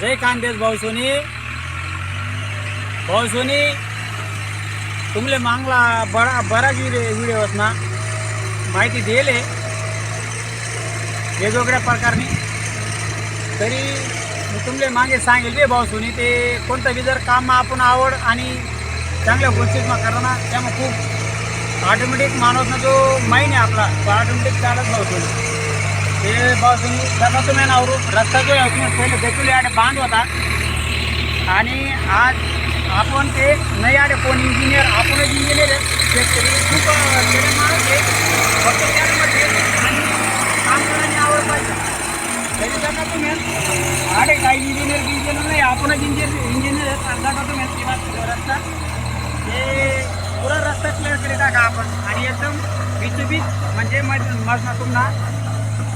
जय खानदेश भाऊ सोनी. भाऊ सोनी तुमले मांगला बरा बराच व्हिडिओ व्हिडिओ ना माहिती दिले. वेगवेगळ्या प्रकारने. तरी मी तुमले मागे सांगेल भाऊ सोनी ते कोणतं बी जर काम आपण आवड आणि चांगल्या गोष्टीत मग करा ना त्यामुळे खूप ऑटोमॅटिक माणूसना जो माईन आहे आपला तो ऑटोमॅटिक चालत भाऊ सोनी ते बस तुम्ही नावरू रस्ता जो आहे पहिले देखील आडे बांध होता. आणि आज आपण ते नाही आडे कोण इंजिनियर आपणच इंजिनियर आहे. शेतकरी खूप अं, माणूस आहे. फक्त त्यामध्ये आणि काम करण्याची आवड पाहिजे. तरी तुम्ही आडे काही इंजिनियर इंजिनियर नाही आपणच इंजिनियर इंजिनियर आहे. आणि जाता तुम्ही किंवा रस्ता. ते पुरा रस्ता क्लिअर केले टाका आपण? आणि एकदम बीच म्हणजे मज मज तुम्हाला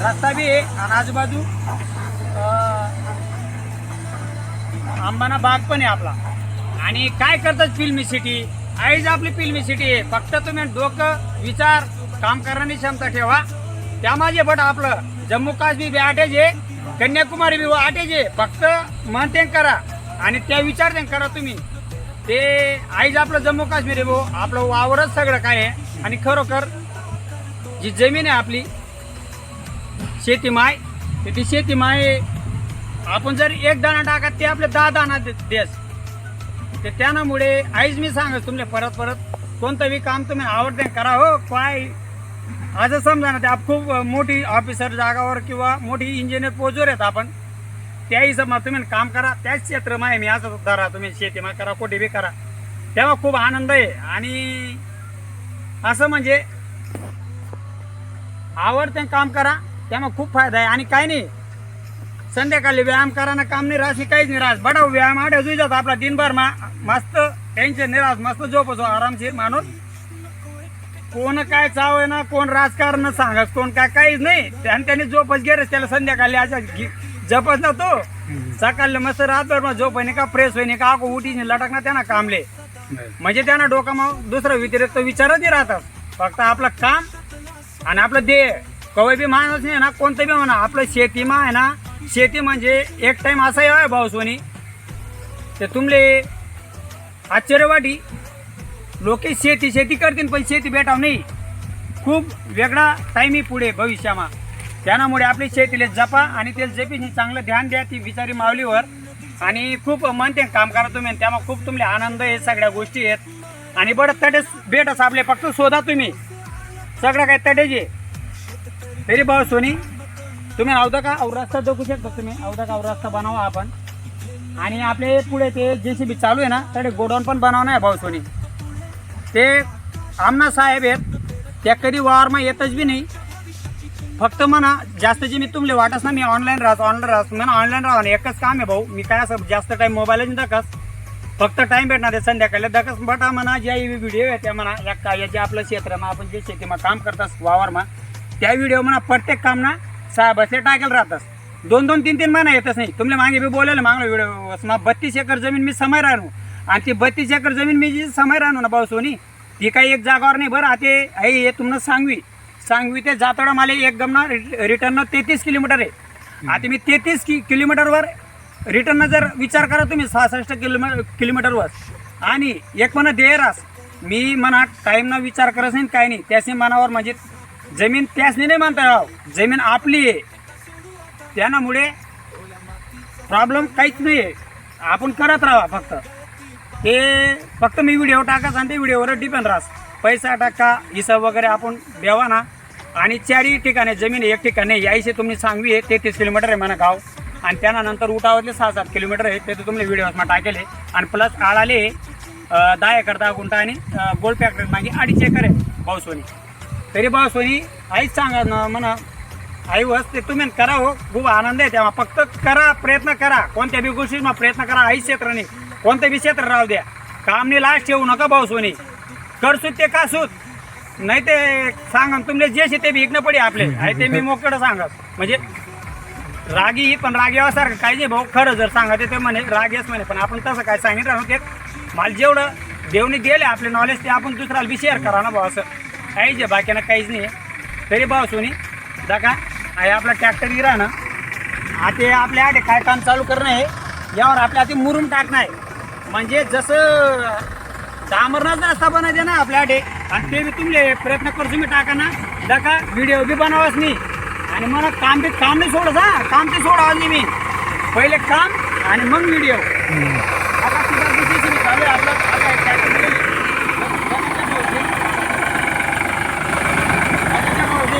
रस्ता बी आहे आणि आजूबाजू आंबाना बाग पण आहे आपला. आणि काय करतात फिल्मी सिटी? आईज आपली फिल्मी सिटी आहे. फक्त तुम्ही डोकं विचार काम करण्याची क्षमता ठेवा. त्यामागे बट आपलं जम्मू काश्मीर बी आटेज आहे. कन्याकुमारी बी आटेज आहे. फक्त म्हणते करा. आणि त्या विचारते करा तुम्ही. ते आईज आपलं जम्मू काश्मीर आहे भाऊ. आपलं वावरच सगळं काय आहे. आणि खरोखर जी जमीन आहे आपली शेतीमाय तर ती शेतीमाय आपण जर एक दाणा टाकत ते आपले दहा दाणा दे- देस. ते त्यामुळे आईच मी सांगत तुमले परत परत कोणतं बी काम तुम्ही आवडते करा हो काय आज समजा ना ते आप खूप मोठी ऑफिसर जागावर किंवा मोठी इंजिनियर पोजवर आहेत आपण. त्या हिशोबात तुम्ही काम करा त्याच क्षेत्र माय मी असं धरा तुम्ही शेतीमाय करा कुठे बी करा. तेव्हा खूप आनंद आहे. आणि असं म्हणजे आवडते काम करा त्यामुळे खूप फायदा आहे. आणि काय नाही. संध्याकाळी व्यायाम कराना काम नाही राहशी काहीच नाही राहस बडा व्यायाम आठ जात आपला दिनभर मा मस्त टेन्शन नाही राहस मस्त झोपतो आरामशीर माणूस. कोण काय चाव आहे ना कोण राजकारण सांगस कोण काय काहीच नाही. आणि त्याने झोपच गेरच त्याला संध्याकाळी अशा घे- जपच ना तो सकाळला मस्त रातभर मग झोप आहे का फ्रेश होईने का आको उठीने लटक ना त्यांना कामले. म्हणजे त्यांना डोका मग दुसरं व्यतिरिक्त विचारच राहतात. फक्त आपलं काम आणि आपलं ध्येय. कवय बी माणूस नाही ना कोणतं बी म्हणा. आपलं शेतीमा आहे ना शेती म्हणजे एक टाईम असा आहे भाऊ सोनी. ते तुमले आश्चर्य वाटी. लोक शेती शेती करतील पण शेती भेटाव नाही. खूप वेगळा टाईम पुढे भविष्यामा. त्यामुळे आपली शेतीले जपा आणि ते जपीने चांगलं ध्यान द्या ती बिचारी माऊलीवर. आणि खूप म्हणते काम करा तुम्ही त्यामुळे खूप तुमले आनंद आहे सगळ्या गोष्टी आहेत. आणि बरं तडेच भेटच आपले फक्त शोधा तुम्ही. सगळं काय तटेचे तरी भाऊ सोनी तुम्ही अवधा का? अव रस्ता जगू शकता तुम्ही. अवधा का अव रस्ता बनवा आपण. आणि आपले पुढे ते जे सी बी चालू आहे ना तडे गोडाऊन पण बनवणं आहे भाऊ सोनी. ते आमना साहेब आहेत त्या कधी वावरमा येतच बी नाही. फक्त म्हणा जास्त जे मी तुमले वाटस ना मी ऑनलाईन राहतो ऑनलाईन राहतो. म्हणा ऑनलाईन राहा एकच काम आहे भाऊ. मी काय असं जास्त टाईम मोबाईलच दखस फक्त टाईम भेटणार आहे संध्याकाळी. दखस बटा म्हणा ज्या व्हिडिओ आहे त्या म्हणा या काय जे आपलं क्षेत्र मग आपण जे शेतीमा काम करतात वावरमा त्या व्हिडिओ म्हणा प्रत्येक काम ना साहेब असले टाकेल राहतात. दोन दोन तीन तीन महिना येतच नाही. तुमले मागे मी बोलेलं मागलं व्हिडिओ बत्तीस एकर जमीन मी समय राहणू आणि ती बत्तीस एकर जमीन मी जी समय राहणू ना भाऊ सोनी ती काही एक जागावर नाही बरं. आता आई हे तुम्हाला सांगवी. सांगवी ते जातोडा मला एक गमना रिटर्न तेहतीस किलोमीटर आहे. आता मी तेहतीस कि किलोमीटरवर रिटर्न जर विचार करा तुम्ही सहासष्ट किलोमीटर किलोमीटरवर आणि एक म्हणा देरास मी म्हणा टाईमनं विचार करत नाही काही नाही. त्याचे मनावर म्हणजे जमीन त्यासनी नाही म्हणता राव. जमीन आपली आहे. त्यामुळे प्रॉब्लेम काहीच नाही आहे. आपण करत राहा फक्त. ते फक्त मी व्हिडिओ टाकाच आणि ते व्हिडिओवर डिपेंड राहस पैसा टाका हिसाब वगैरे आपण द्यावा ना. आणि चारही ठिकाणी जमीन एक ठिकाणी यायचे तुम्ही सांगवी आहे तेहतीस किलोमीटर आहे म्हणा गाव. आणि त्यानंतर उठावरले सहा सात किलोमीटर आहे. ते तर तुम्ही व्हिडिओ टाकेले आणि प्लस आळाले दहा एकर दहा गुंठा आणि गोल पॅक्टर मागे अडीच एकर आहे भाऊसोनी. तरी भाऊसोनी आईच सांगा ना म्हणा. आई वस ते तुम्ही करा हो. खूप आनंद आहे तेव्हा. फक्त करा प्रयत्न करा. कोणत्या बी गोष्टी प्रयत्न करा. आई क्षेत्र नाही. कोणतं बी क्षेत्र राहू द्या. काम नाही लास्ट ठेवू नका भाऊ सोनी. करसूत ते कासूत नाही ते सांगा तुमले जे शे ते बी इकणं पडे आपले. आहे ते मी मोकळं सांगत म्हणजे रागी ही पण रागी सारखं काय जे भाऊ. खरं जर सांगा ते म्हणे राग येस म्हणे. पण आपण तसं काय सांगितलं नव्हते. मला जेवढं देवने दिले आपले नॉलेज ते आपण दुसऱ्याला बी शेअर करा ना भाऊ असं. आहे जे काहीच नाही तरी भाऊ सोनी दाखा आहे आपला ट्रॅक्टर गिरा ना आता आपल्या आडे काय काम चालू करणं आहे यावर आपल्या हाती मुरुम टाकणं आहे. म्हणजे जसं डांबरनाच रस्ता बनायचे ना आपल्याकडे आणि ते बी तुमले प्रयत्न करतो मी टाका ना. दाखा व्हिडिओ बी बनावाच नाही. आणि मला काम बी काम नाही सोडत हा काम ते सोडावं नाही मी पहिले काम आणि मग व्हिडिओ आता तुझा JCB चालू आहे आपलं आता एक tractor गेली.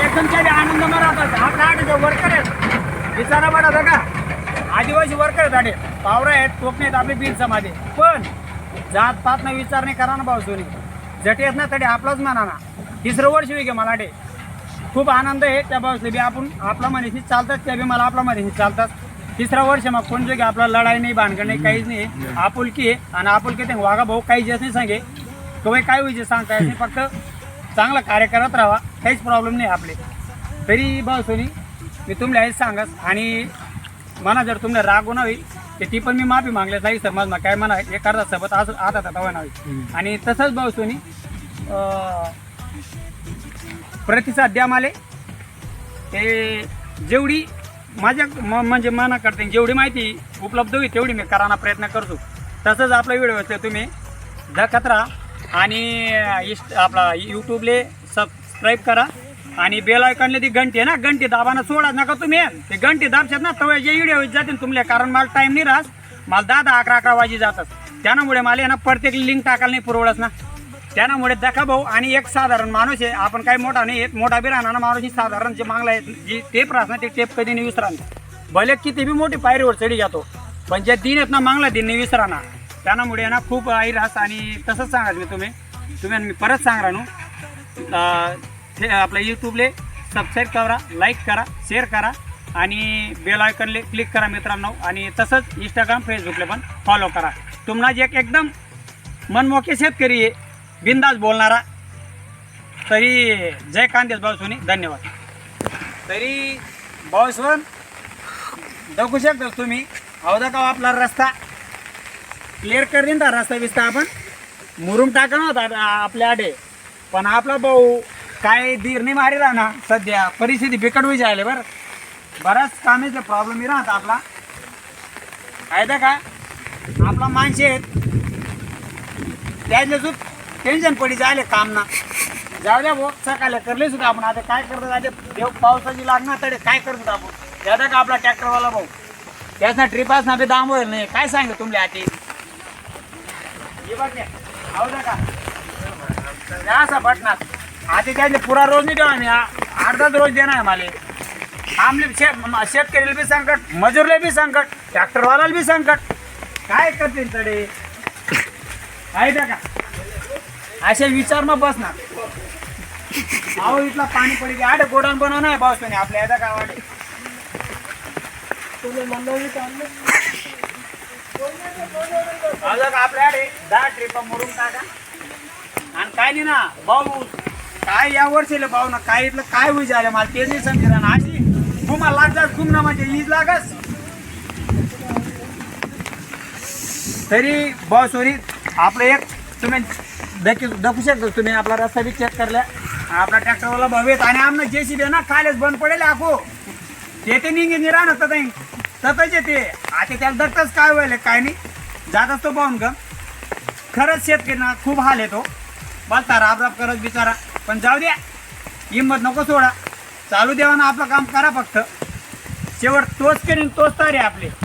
एकदम काही आनंद मारतात हा वर्कर आहेत. विचारा बडा बघा आदिवासी वर्कर आहेत आडे पावरं आहेत कोकणी आहेत आपले बीन समाधे पण जात पात न विचार नाही करा ना भाऊ सोनी. जटे आहेत ना तडे आपलाच म्हणा ना. तिसरं वर्ष विके मला डे खूप आनंद आहे त्या भाऊसले बी. आपण आपला मनीशी चालतात त्या बी मला आपला मनीशी चालतात. तिसरा वर्ष मग कोण जे आपला लढाई नाही भानगड नाही काहीच नाही. आपुलकी आहे आणि आपुलकी ते वागा भाऊ काही जास्त नाही सांगे. तुम्ही काय होईल सांगता येत नाही फक्त चांगला कार्य करत राहा. काहीच प्रॉब्लेम नाही आपले. तरी भाऊ सोनी मी तुमले हेच सांगस आणि मला जर तुम्हाला राग होणार तर ती पण मी माफी मागल्या नाही समज मग काय म्हणा एक अर्धा सोबत असं आता आता नाही. आणि तसंच भाऊ सोनी अं, प्रतिसाद द्या माले. ते जेवढी माझ्या म- म्हणजे मना करते जेवढी माहिती उपलब्ध होईल तेवढी मी करायला प्रयत्न करतो. तसंच आपला व्हिडिओ असतो तुम्ही दखत राहा. आणि इस्ट आपला यूट्यूबले सबस्क्राईब करा. आणि बेल आयकॉनले ती घंटी आहे ना घंटी दाबाना सोडा नका तुम्ही. ते घंटी दाबशात ना तवे जे व्हिडिओ जातील तुमले कारण मला टाईम नाही राहस मला दहा दहा अकरा अकरा वाजी जातात. त्यामुळे मला आहे ना प्रत्येक लिंक टाकायला नाही पुरवडत ना. त्यामुळे दखा भाऊ आणि एक साधारण माणूस आहे आपण काही मोठा नाही एक मोठा बी राहणार माणूस साधारण जे मागला आहे जी टेप राहणार ते टेप कधी नाही विसराणार भले किती बी मोठी पायरीवर चढी जातो पण जे दिन आहेत ना मागला दिन नाही विसराना. त्यामुळे ना खूप आई राहस आणि तसंच सांगायचं मी तुम्ही तुम्ही मी परत सांगा नो थे आपल्या यूट्यूबले सबस्क्राईब करा लाईक करा शेअर करा आणि बेल आयकनले क्लिक करा मित्रांनो. आणि तसंच इंस्टाग्राम फेसबुकला पण फॉलो करा. तुम्हाला एक एकदम मनमोके शेतकरी आहे बिंदास बोलणारा तरी जय कांदेश भाऊसोनी धन्यवाद. तरी भाऊसवन दाखवू शकता तुम्ही अवधा का आपला रस्ता क्लिअर कर देईन रस्ता बिस्ता आपण? मुरुम टाकणं होता आपल्या आडे. पण आपला भाऊ काय धीर नाही मारी ना सध्या परिस्थिती बिकट होई जायले बरं. बराच कामाचा प्रॉब्लेम राहत आपला. फायदा का आपला माणसे आहेत त्याच्या सुद्धा टेन्शन पडी जायले काम ना जाऊ द्या भाऊ सकाळला करले सुद्धा आपण. आता काय करतो आता? देव पावसाची लागणार तडे. काय करतो आपण? यादा का आपला ट्रॅक्टरवाला भाऊ? त्याचा ट्रिप असणार ते दाम होईल नाही. काय सांग तुमले आधी? हे बघ का? असा भटणार आधी त्याचे पुरा रोज नाही देवा आम्ही आ- अर्धाच रोज देणार आहे आमले शेत म- शेतकरीला बी संकट मजूरला बी संकट ट्रॅक्टरवाल्याला बी संकट. काय करतील तडे? आहे का? असे विचार मग ना माऊ इथला पाणी पडी आड गोडाऊन बनव आहे पाऊस पाणी आपल्या येता गावात. आपल्याकडे दहा ट्रिप मोडून टाका. आणि काय नाही ना भाऊ काय या वर्षीला भाऊ ना काय इथलं काय होई झालं? मला ते नाही समजा ना अशी घुमा लागतात घुमना म्हणजे ईज लागस. तरी भाऊ सॉरी आपलं एक तुम्ही देखील दाखवू शकतो. तुम्ही आपला रस्ता बी चेक करल्या आपला ट्रॅक्टरवाला भाऊ आहेत आणि आमनं जे सी बी ना कालच बंद पडेल आखो. ते ते निघे निरा ना तथं तथंच येते आता त्याला दत्तच काय व्हायला काय नाही. जात असतो पाहून का खरंच शेतकऱ्यांना खूप हाल येतो बोलता राब राब करत बिचारा. पण जाऊ द्या. हिंमत नको सोडा. चालू देवाना आपलं काम करा फक्त. शेवट तोच करीन तोच तारे आपले.